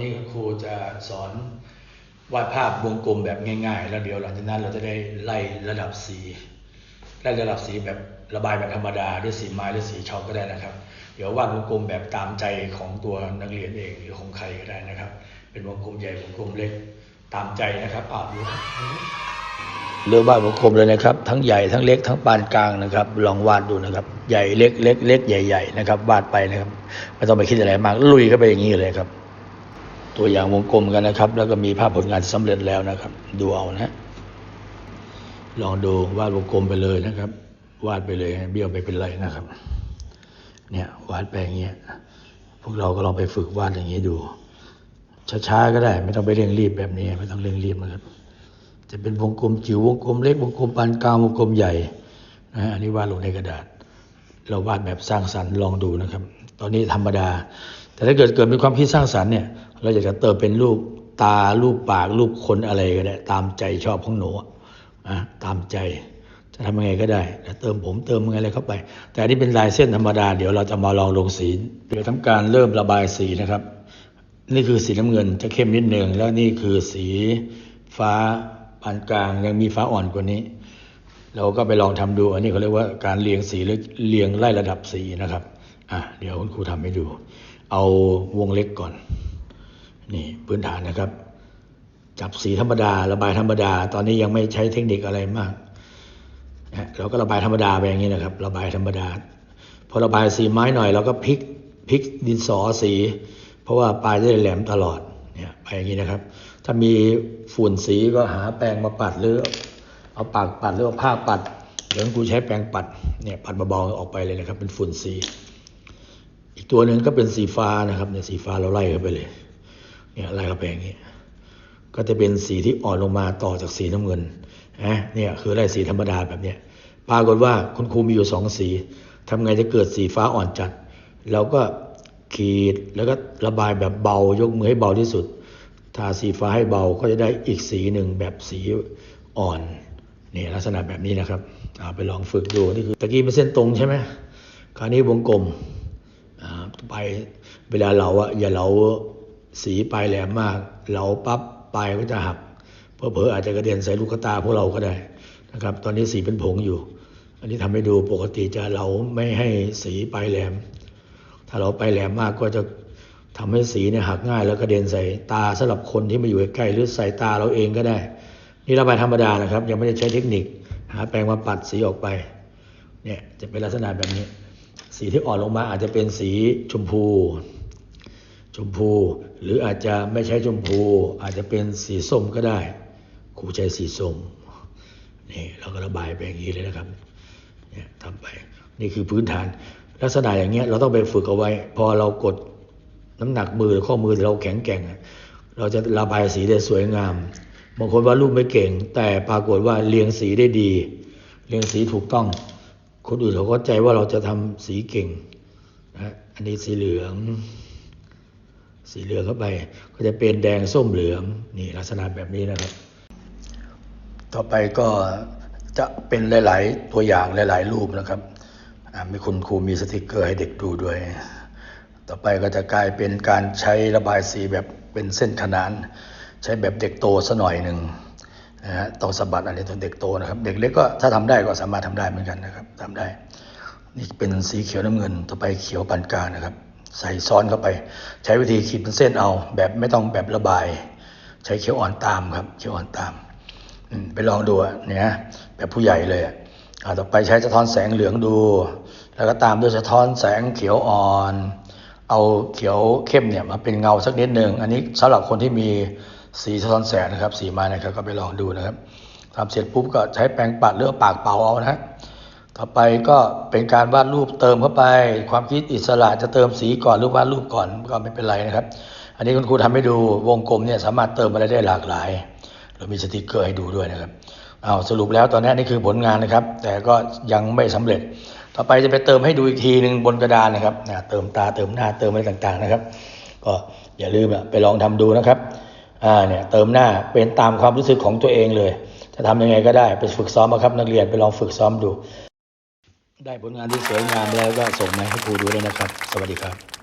นี้ครูจะสอนวาดภาพวงกลมแบบง่ายๆ แล้วเดี๋ยวหลังจากนั้นเราจะได้ไล่ระดับสีไล่ระดับสีแบบระบายแบบธรรมดาด้วยสีไม้หรือสีช็อกก็ได้นะครับ เดี๋ยววาดวงกลมแบบตามใจของตัวนักเรียนเองหรือของใครก็ได้นะครับ เป็นวงกลมใหญ่วงกลมเล็กตามใจนะครับอ่าดูครับเลือวาดวงกลมเลยนะครับ ทั้งใหญ่ทั้งเล็กทั้งปานกลางนะครับ ลองวาดดูนะครับ ใหญ่เล็กเล็กเล็กใหญ่ๆนะครับวาดไปนะครับไม่ต้องไปคิดอะไรมากลุยเข้าไปอย่างนี้เลยครับ ตัวอย่างวงกลมกันนะครับ แล้วก็มีภาพผลงานที่สำเร็จแล้วนะครับ ดูเอานะลองดูวาดวงกลมไปเลยนะครับ วาดไปเลยเบี้ยวไปเป็นไรนะครับ เนี่ยวาดไปอย่างเงี้ยพวกเราก็ลองไปฝึกวาดอย่างนี้ดู ช้าๆก็ได้ ไม่ต้องไปเร่งรีบแบบนี้ ไม่ต้องเร่งรีบนะครับ จะเป็นวงกลมจิ๋ววงกลมเล็กวงกลมปานกลางวงกลมใหญ่นะฮะอันนี้วาดลงในกระดาษ เราวาดแบบสร้างสรรค์ลองดูนะครับ ตอนนี้ธรรมดา แต่ถ้าเกิดเกิดเป็นความคิดสร้างสรรค์เนี่ย เราอยากจะเติมเป็นรูปตารูปปากรูปคนอะไรก็ได้ ตามใจชอบของหนูอะนะตามใจ จะทำยังไงก็ได้แต่เติมผมเติมอะไรเข้าไป แต่อันนี้เป็นลายเส้นธรรมดาเดี๋ยวเราจะมาลองลงสีเดี๋ยวทำการเริ่มระบายสีนะครับ นี่คือสีน้ำเงินจะเข้มนิดหนึ่งแล้วนี่คือสีฟ้าปานกลางยังมีฟ้าอ่อนกว่านี้ เราก็ไปลองทำดู อันนี้เขาเรียกว่าการเรียงสีหรือเรียงไล่ระดับสีนะครับอะเดี๋ยวคุณครูทำให้ดู เอาวงเล็กก่อน นี่พื้นฐานนะครับ จับสีธรรมดา ระบายธรรมดา ตอนนี้ยังไม่ใช้เทคนิคอะไรมากนะเราก็ระบายธรรมดาไปอย่างนี้นะครับ ระบายธรรมดา พอระบายสีไม้หน่อยเราก็พลิกพลิกดินสอสี เพราะว่าปลายจะได้แหลมตลอดเนี่ยไปอย่างนี้นะครับ ถ้ามีฝุ่นสีก็หาแปรงมาปัดหรือ เอาปากปัดหรือเอาผ้าปัดเดี๋ยวกูใช้แปรงปัดเนี่ยปัดเบาๆออกไปเลยนะครับ เป็นฝุ่นสี อีกตัวหนึ่งก็เป็นสีฟ้านะครับเนี่ยสีฟ้าเราไล่เข้าไปเลย เนี่ยไล่เข้าไปอย่างนี้ ก็จะเป็นสีที่อ่อนลงมาต่อจากสีน้ำเงินนะเนี่ยคือไล่สีธรรมดาแบบเนี้ยปรากฏว่าคุณครูมีอยู่สองสีทำไงจะเกิดสีฟ้าอ่อนจัด เราก็ขีดแล้วก็ระบายแบบเบายกมือให้เบาที่สุด ทาสีฟ้าให้เบาก็จะได้อีกสีหนึ่งแบบสีอ่อนนี่ลักษณะแบบนี้นะครับเอาไปลองฝึกดูนี่คือตะกี้เป็นเส้นตรงใช่ไหมคราวนี้วงกลมอ่าไปเวลาเราอะอย่าเรา สีปลายแหลมมาก เราปั๊บปลายก็จะหักเพอเพออาจจะกระเด็นใส่ลูกตาพวกเราก็ได้นะครับ ตอนนี้สีเป็นผงอยู่ อันนี้ทำให้ดูปกติจะเราไม่ให้สีปลายแหลม ถ้าเราไปแหลมมากก็จะทำให้สีเนี่ยหักง่าย แล้วกระเด็นใส่ตาสำหรับคนที่มาอยู่ใกล้หรือใส่ตาเราเองก็ได้ นี่ระบายธรรมดานะครับ ยังไม่ได้ใช้เทคนิค หาแปรงมาปัดสีออกไปเนี่ยจะเป็นลักษณะแบบนี้ สีที่อ่อนลงมาอาจจะเป็นสีชมพู ชมพู หรืออาจจะไม่ใช้ชมพู อาจจะเป็นสีส้มก็ได้ครูใช้สีส้มนี่เราก็ระบายไปอย่างนี้เลยนะครับเนี่ยทำไปนี่คือพื้นฐาน ลักษณะอย่างเงี้ยเราต้องไปฝึกเอาไว้ พอเรากดน้ำหนักมือหรือข้อมือเราแข็งแกร่งเราจะระบายสีได้สวยงามบางคนว่าดรูปไม่เก่ง แต่ปรากฏว่าเรียงสีได้ดี เรียงสีถูกต้อง คนอื่นเขาก็ใจว่าเราจะทำสีเก่งนะอันนี้สีเหลือง สีเหลืองเข้าไป ก็จะเป็นแดงส้มเหลืองนี่ลักษณะแบบนี้นะครับ ต่อไปก็จะเป็นหลาย ๆ ตัวอย่างหลาย ๆ รูปนะครับมีคุณครูมีสติกเกอร์ให้เด็กดูด้วย ต่อไปก็จะกลายเป็นการใช้ระบายสีแบบเป็นเส้นขนาน ใช้แบบเด็กโตสัหน่อยหนึ่งนะฮะต้องสะบัดอันนี้ต้องเด็กโตนะครับ เด็กเล็กก็ถ้าทำได้ก็สามารถทำได้เหมือนกันนะครับทำได้ นี่เป็นสีเขียวน้ำเงิน ต่อไปเขียวปานกลางนะครับ ใส่ซ้อนเข้าไป ใช้วิธีขีดเป็นเส้นเอา แบบไม่ต้องแบบระบาย ใช้เขียวอ่อนตามครับเขียวอ่อนตามไปลองดูเนี่ยแบบผู้ใหญ่เลยต่อไปใช้สะท้อนแสงเหลืองดู แล้วก็ตามด้วยสะท้อนแสงเขียวอ่อน เอาเขียวเข้มเนี่ยมาเป็นเงาสักนิดหนึ่งอันนี้สำหรับคนที่มีสีสะท้อนแสงนะครับ สีม้นะครับก็ไปลองดูนะครับทำเสร็จปุ๊บก็ใช้แปรงปัดหรือปากเป่าเอานะฮะ ต่อไปก็เป็นการวาดรูปเติมเข้าไป ความคิดอิสระจะเติมสีก่อนหรือวาดรูปก่อนก็ไม่เป็นไรนะครับ อันนี้คุณครูทำให้ดูวงกลมเนี่ยสามารถเติมอะไรได้หลากหลายเรามีสติกเกอร์ให้ดูด้วยนะครับเอาสรุปแล้วตอนนี้นี่คือผลงานนะครับ แต่ก็ยังไม่สำเร็จ ต่อไปจะไปเติมให้ดูอีกทีหนึ่งบนกระดานนะครับนะเติมตาเติมหน้าเติมอะไรต่างๆนะครับ ก็อย่าลืมอะไปลองทำดูนะครับอ่าเนี่ยเติมหน้าเป็นตามความรู้สึกของตัวเองเลย จะทำยังไงก็ได้ไปฝึกซ้อมมาครับนักเรียนไปลองฝึกซ้อมดู ได้ผลงานที่สวยงามแล้วก็ส่งมาให้ครูดูด้วยนะครับ สวัสดีครับ